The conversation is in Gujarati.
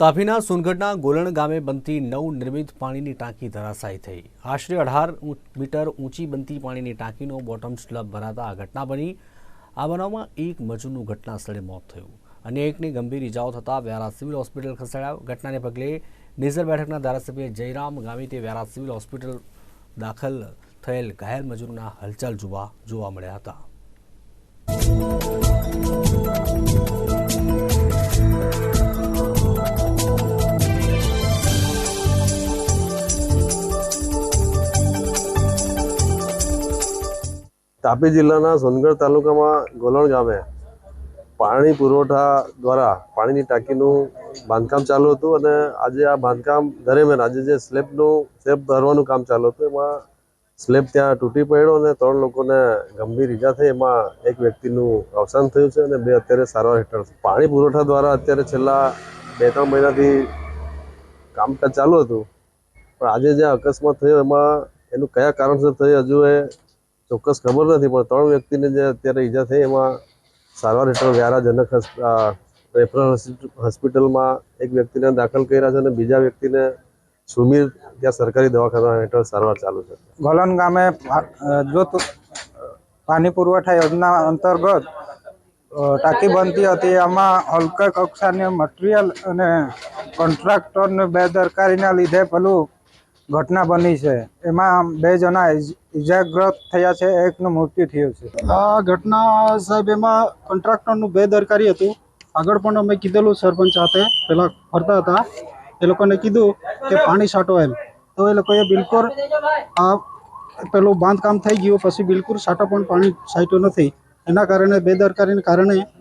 તાપીના સોનગઢના ગોલણ ગામે બનતી નવનિર્મિત પાણીની ટાંકી ધરાશાયી થઈ. આશરે અઢાર મીટર ઊંચી બનતી પાણીની ટાંકીનો બોટમ સ્લબ ભરાતા આ ઘટના બની. આ બનાવમાં એક મજૂરનું ઘટના સ્થળે મોત થયું. અને એકને ગંભીર ઇજાઓ થતાં વ્યારા સિવિલ હોસ્પિટલ ખસેડાયો. ઘટનાને પગલે નેઝર બેઠકના ધારાસભ્ય જયરામ ગામિતે વ્યારા સિવિલ હોસ્પિટલ દાખલ થયેલ ઘાયલ મજૂરોના હલચલ જોવા જોવા મળ્યા હતા. તાપી જિલ્લાના સોનગઢ તાલુકામાં ગોલણ ગામે પાણી પુરવઠા દ્વારા પાણીની ટાંકીનું બાંધકામ ચાલુ હતું અને આજે આ બાંધકામ દરમિયાન આજે જે સ્લેબનું, સ્લેબ ભરવાનું કામ ચાલુ હતું, એમાં સ્લેબ ત્યાં તૂટી પડ્યો અને ત્રણ લોકોને ગંભીર ઈજા થઈ એમાં એક વ્યક્તિનું અવસાન થયું છે અને બે અત્યારે સારવાર હેઠળ. પાણી પુરવઠા દ્વારા અત્યારે છેલ્લા બે ત્રણ મહિનાથી કામકાજ ચાલુ હતું પણ આજે જે અકસ્માત થયો, એમાં એનું કયા કારણસર થયું, હજુ એ ચોક્કસ ખબર નથી, પણ ત્રણ વ્યક્તિને જે અત્યારે ઈજા થઈ એમાં સારવાર હેઠળ વ્યારા જનક રેફરલ હોસ્પિટલમાં એક વ્યક્તિને દાખલ કર્યા છે અને બીજા વ્યક્તિને સુમીર ત્યાં સરકારી દવાખાના હેઠળ સારવાર ચાલુ છે. ગોલન ગામે જો પાણી પુરવઠા યોજના અંતર્ગત ટાંકી બનતી હતી, આમાં હલકા કક્ષાની મટીરિયલ અને કોન્ટ્રાક્ટરને બેદરકારીના લીધે પેલું ઘટના બની છે. એમાં બે જણા ઇજ- ઇજાગ્રસ્ત થયા છે. એકનું મૃત્યુ થયું છે. આ ઘટના સાહેબ, એમાં કોન્ટ્રાક્ટરનું બેદરકારી હતું. આગળ પણ અમે કીધેલું સરપંચ સાથે. પેલા ફરતા હતા. એ લોકોને કીધું કે પાણી છાંટો એમ. તો એ લોકોએ બિલકુલ આ પેલું બાંધકામ થઈ ગયું. પછી બિલકુલ છાંટો પણ પાણી છાંટ્યું નથી. એના કારણે, બેદરકારીને કારણે